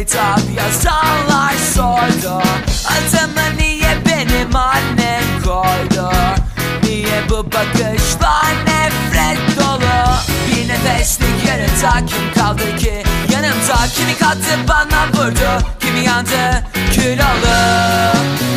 kitap yazanlar sordu. Adımı niye benim annem koydu? Niye bu bakışlar nefret dolu? Bir nefeslik yarıda kim kaldı ki? Yanımda kimi kattı bana vurdu. Kimi yandı? Kül oldu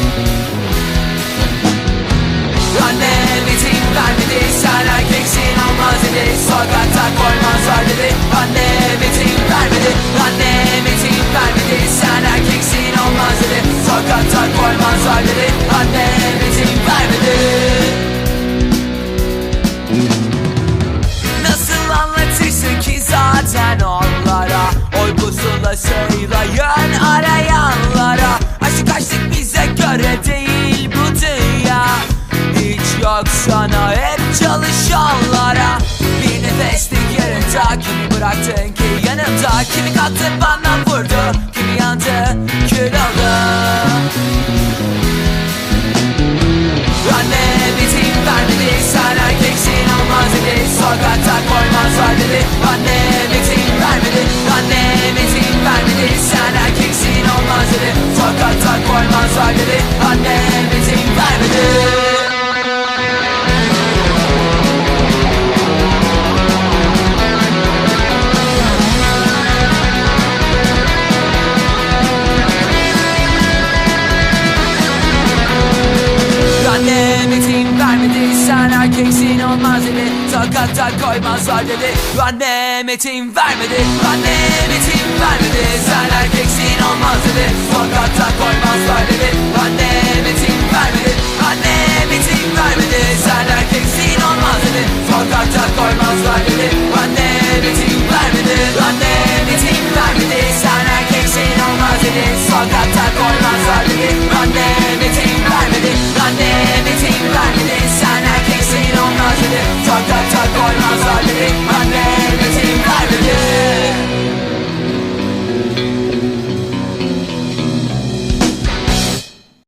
koymazlar dedi Annem izin vermedi Nasıl anlatırsın ki zaten onlara? Oy pusulasıyla yön arayanlara. Aşk aşk bize göre değil bu dünya. Hiç yok hep çalışanlara. Bir nefeslik yarıda kimi bıraktın ki yanımda Kimi kattın bana Annem izin vermedi. Annem izin vermedi. Sen erkeksin olmaz dedi. Sokakta koymazlar dedi. Annem izin vermedi. Annem erkeksin olmaz dedi. Sokakta koymazlar dedi. Annem izin vermedi. Annem izin vermedi. Sen erkeksin olmaz dedi. Sokakta koymazlar dedi. Annem izin vermedi. Annem izin vermedi. Sen erkeksin olmaz dedi. Sokakta koymazlar dedi izin